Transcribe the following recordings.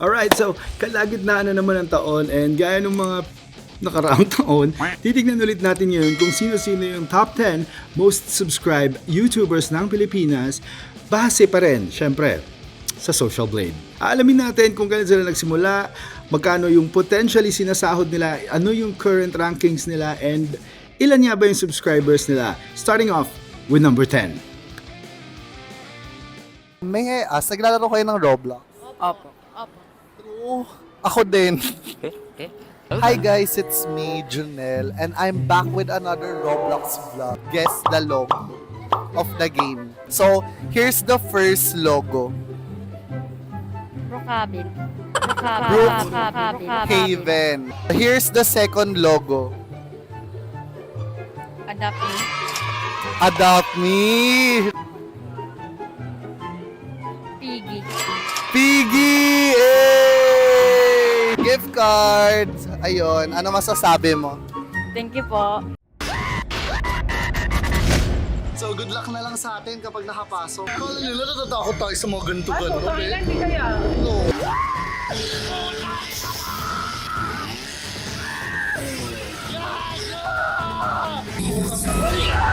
Alright, so kalagitnaan na naman ng taon and gaya ng mga nakaraang taon, titignan ulit natin ngayon kung sino-sino yung top 10 most subscribed YouTubers ng Pilipinas base pa rin, syempre, sa Social Blade. Alamin natin kung kailan sila nagsimula, magkano yung potentially sinasahod nila, ano yung current rankings nila, and ilan nga ba yung subscribers nila. Starting off with number 10. May I ask, naglalaro kayo ng Roblox? Opo. True. Ako din. Hi guys, it's me, Junel, and I'm back with another Roblox vlog. Guess the logo of the game. So, here's the first logo. Brookhaven. Brook- Brookhaven. Haven. Here's the second logo. Adapt me. Adopt me! Cards! Ayun, ano masasabi mo? Thank you po. So, good luck na lang sa atin kapag nakapasok. Kala nila natatakot tayo sa mga ganito-ganito, eh. Hindi kaya. No.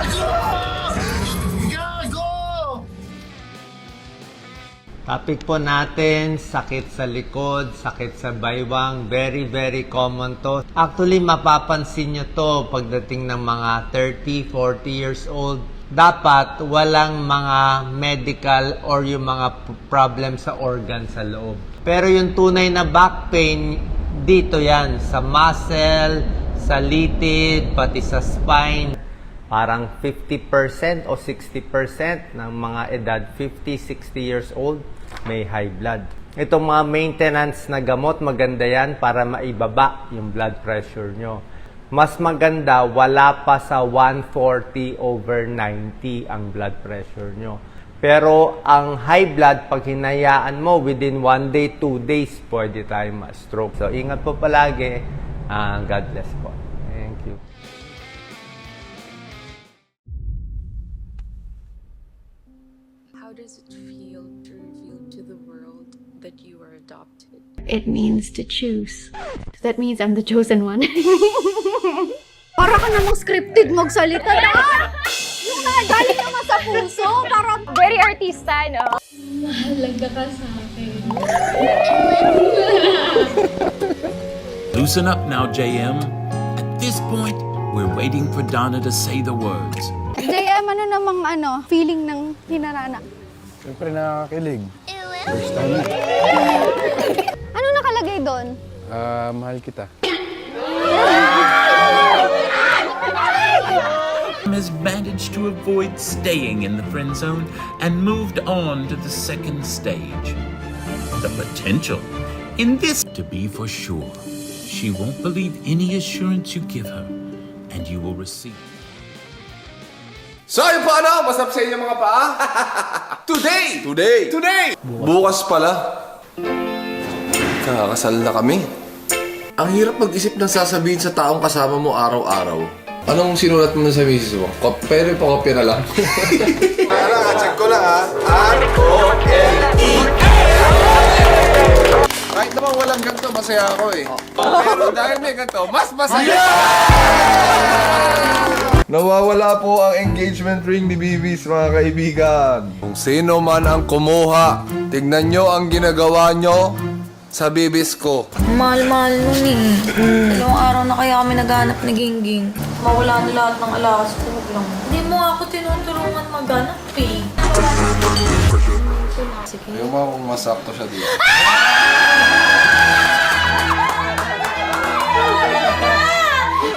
Gago! Topic po natin, sakit sa likod, sakit sa baywang, very very common to. Actually, mapapansin nyo to pagdating ng mga 30, 40 years old. Dapat walang mga medical or yung mga problem sa organ sa loob. Pero yung tunay na back pain, dito yan, sa muscle, sa litid, pati sa spine parang 50% o 60% ng mga edad 50, 60 years old may high blood. Itong mga maintenance na gamot, maganda yan para maibaba yung blood pressure nyo. Mas maganda, wala pa sa 140 over 90 ang blood pressure nyo. Pero ang high blood, pag hinayaan mo, within one day, two days, pwede tayo ma-stroke. So, ingat po palagi. Ah, God bless po. It means to choose. That means I'm the chosen one. Para ka namang scripted magsalita na. Yung nga, galing naman sa puso. Parang very artista, no? Mahalaga ka sa akin. Loosen up now, JM. At this point, we're waiting for Donna to say the words. JM, ano namang ano, feeling ng hinarana? Siyempre nakakakilig. First time. doon? Ah, mahal kita. Has managed to avoid staying in the friend zone and moved on to the second stage. The potential in this to be for sure. She won't believe any assurance you give her, and you will receive. So ayun po ano, masarap sa inyo mga paa. Today! Today! Today! Bukas pala. Kakasal na kami. Ang hirap mag-isip ng sasabihin sa taong kasama mo araw-araw. Anong sinulat mo sa misis mo? Kop pero pa kopya na lang. Ano, check ko lang ha. R-O-L-E Kahit naman walang ganito, masaya ako eh. Pero dahil may ganito, mas masaya! Nawawala po ang engagement ring ni Bibis, mga kaibigan. Kung sino man ang kumuha, tignan nyo ang ginagawa nyo sa Bibis ko. Mahal-mahal nun eh. Ilang araw na kaya kami naghanap ni Gingging. Mawala na lahat ng alakas ko lang. Hindi mo ako tinutulungan maghanap eh. Sige. Ayaw mo kung masakto siya dito.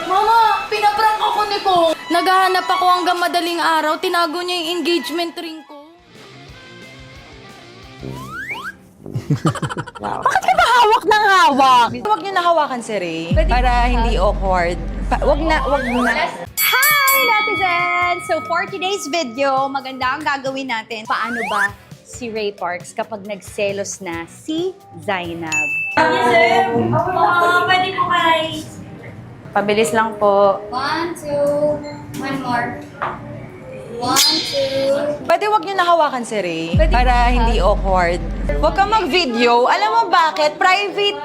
Mama, pinaprank ako ni ko. Naghahanap ako hanggang madaling araw. Tinago niya yung engagement ring ko. Bakit ka ba hawak ng hawak? Huwag niyo nahawakan si Ray para hindi awkward. Pa- wag na, wag na. Hi, netizens! So for today's video, maganda ang gagawin natin. Paano ba si Ray Parks kapag nagselos na si Zainab? Mama, pwede po guys. Pabilis lang po. One, two, one more. Pwede wag niyo nahawakan si Ray. Para hindi awkward. Huwag ka mag-video. Alam mo bakit? Private.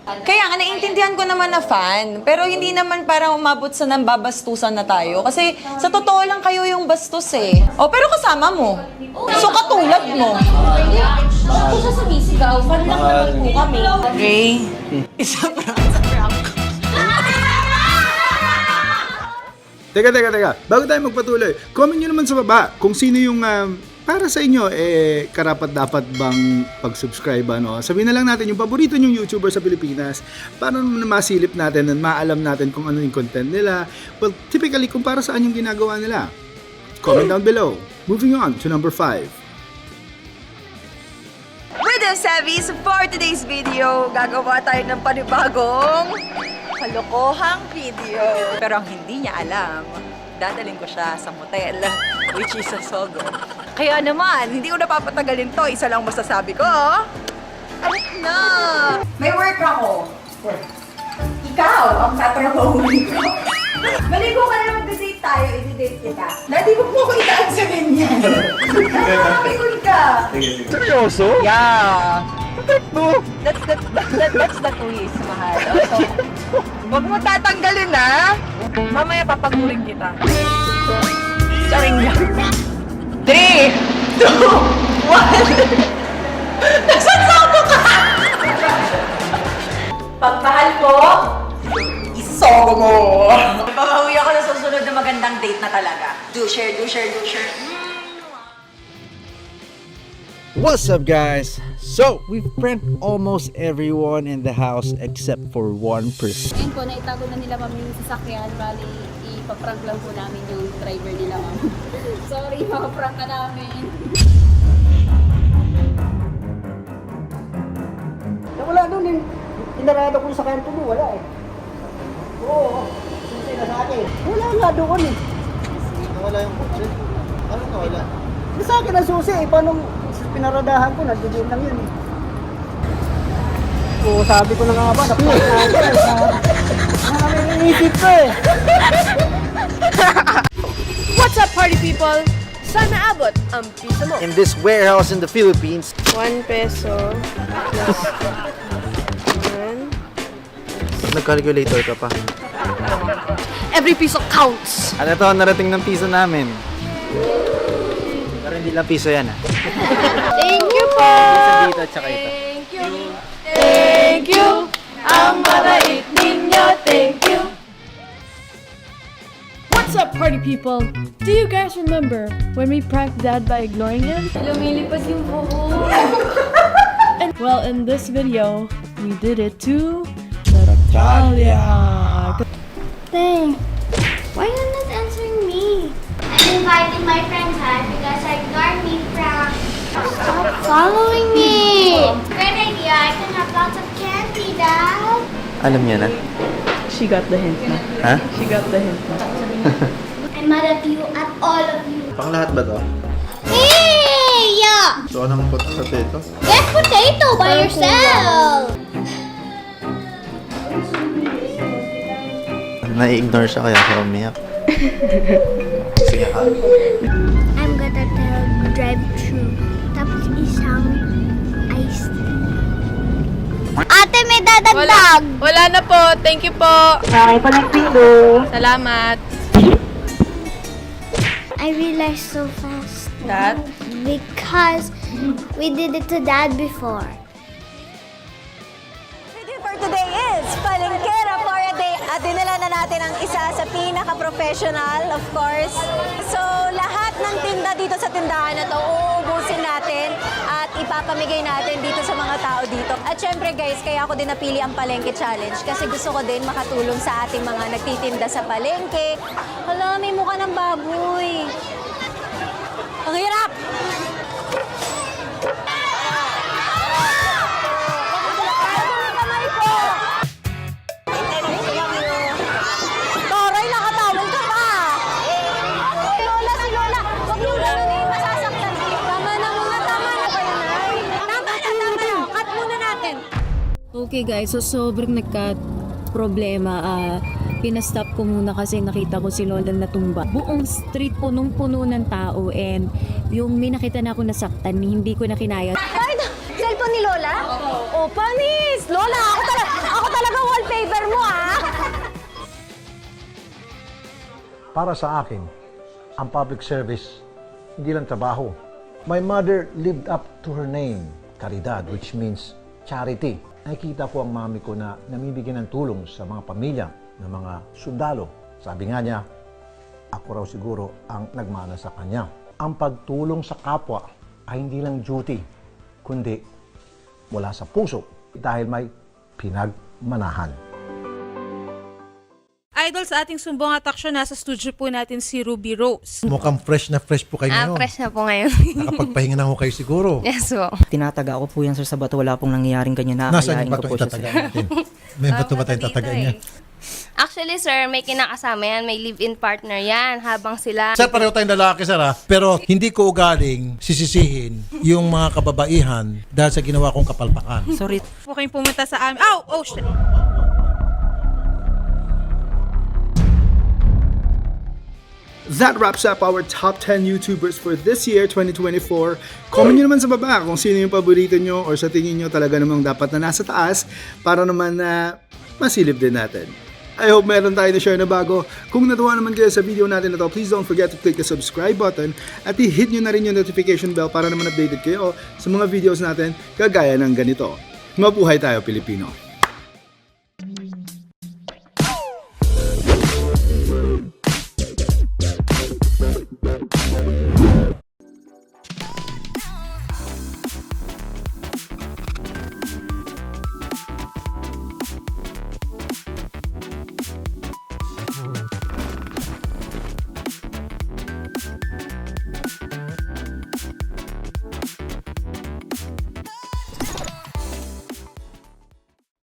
Kaya nga, naiintindihan ko naman na fan. Pero hindi naman para umabot sa nambabastusan na tayo. Kasi sa totoo lang kayo yung bastos eh. O, pero kasama mo. So, katulad mo. Ako sa sumisigaw, fan lang naman po kami. Ray, isa pa Teka, teka, teka. Bago tayo magpatuloy, comment nyo naman sa baba kung sino yung um, para sa inyo, eh, karapat dapat bang pag-subscribe, ano? Sabihin na lang natin yung paborito nyong YouTuber sa Pilipinas para naman masilip natin at maalam natin kung ano yung content nila. Well, typically, kung para saan yung ginagawa nila. Comment down below. Moving on to number 5. Sevis, for today's video, gagawa tayo ng panibagong kalokohang video. Pero ang hindi niya alam, dadalhin ko siya sa motel, which is sa Sogo. Kaya naman, hindi ko napapatagalin to. Isa lang masasabi ko. Alit na! May work ako. Ikaw ang tatrabahuin ko. Maligo ka na mag-date tayo, i-date kita. Dati ko po ko itaan sa ganyan. Nakakapikon ka. Seryoso? Yeah. That's the, that's the, that's the twist, mahal. So, huwag mo tatanggalin, ha? Mamaya papagurin kita. Charing lang. Three, two, one. Ako ka? Pagmahal ko, isogo mo. Pamawi ako na susunod na magandang date na talaga. Do share, do share, do share. What's up, guys? So, we've pranked almost everyone in the house except for one person. Ngayon po, naitago na nila mami yung sasakyan. Bali, ipaprank lang po namin yung driver nila mami. Sorry, mapaprank ka namin. Wala doon eh. Inarado ko sa kanto mo, wala eh. Oo, susi na sa akin. Wala nga doon eh. Wala yung kotse. Ano na wala? Sa akin ang susi eh. Paano pinaradahan ko, nagdidiin lang yun eh. Oo, sabi ko na nga ba, napos na ako. Ang iisip ko eh. What's up, party people? Sana abot ang piso mo. In this warehouse in the Philippines, 1 peso. nag-calculator ka pa. Every piso counts. Ano to, narating ng piso namin. Pero hindi lang piso yan ah. Thank you po! Dito at saka ito. Thank you! Thank you! Ang mabait ninyo, thank you! What's up, party people? Do you guys remember when we pranked Dad by ignoring him? Lumilipad yung buhok. And well, in this video, we did it to Natalia. Dang. Why are you not answering me? I'm inviting my friends hi because I got me from. Stop following me! Great idea! I can have lots of candy, Dad. Alam niya na? She got the hint na. Ha? She got the hint na. I'm mad at you, at all of you. Pang lahat ba to? Hey! So, anong dito? Get potato by yourself! Na-ignore siya kaya siya umiyak. Sige ha. I'm gonna tell drive through. Tapos isang iced Ate, may dadagdag! Wala na po. Thank you po. Ay, pala Salamat. I realized so fast. That? Because we did it to dad before. At dinala na natin ang isa sa pinaka-professional, of course. So, lahat ng tinda dito sa tindahan na to, uubusin natin at ipapamigay natin dito sa mga tao dito. At syempre guys, kaya ako din napili ang Palengke Challenge kasi gusto ko din makatulong sa ating mga nagtitinda sa palengke. Hala, may mukha ng baboy. Ang hirap! Okay guys, so sobrang nagka problema. ah Pinastop ko muna kasi nakita ko si Lola natumba. Buong street punong-puno ng tao and yung may nakita na ako nasaktan, hindi ko na kinaya. Ay, cellphone ni Lola? Oh, panis! Lola, ako, talaga, ako talaga wallpaper mo, ah! Para sa akin, ang public service, hindi lang trabaho. My mother lived up to her name, caridad, which means charity. Nakikita ko ang mami ko na namibigyan ng tulong sa mga pamilya ng mga sundalo. Sabi nga niya, ako raw siguro ang nagmana sa kanya. Ang pagtulong sa kapwa ay hindi lang duty, kundi mula sa puso dahil may pinagmanahan. Idol sa ating sumbong at aksyon, nasa studio po natin si Ruby Rose. Mukhang fresh na fresh po kayo Ah, ngayon. fresh na po ngayon. Nakapagpahinga na ho kayo siguro. yes po. Tinataga ko po yan sir sa bato. Wala pong nangyayaring ganyan. Nasaan Nakakayain yung ko bato po siya. itataga sir. natin? May bato ba tayong tataga niya? Actually, sir, may kinakasama yan. May live-in partner yan habang sila... Sir, pareho tayong lalaki, sir, ha? Pero hindi ko ugaling sisisihin yung mga kababaihan dahil sa ginawa kong kapalpakan. Sorry. Po kayong pumunta sa amin. Oh, oh, shit. That wraps up our top 10 YouTubers for this year, 2024. Comment nyo naman sa baba kung sino yung paborito nyo or sa tingin nyo talaga namang dapat na nasa taas para naman na masilip din natin. I hope meron tayo na share na bago. Kung natuwa naman kayo sa video natin na to, please don't forget to click the subscribe button at i-hit nyo na rin yung notification bell para naman updated kayo sa mga videos natin kagaya ng ganito. Mabuhay tayo, Pilipino!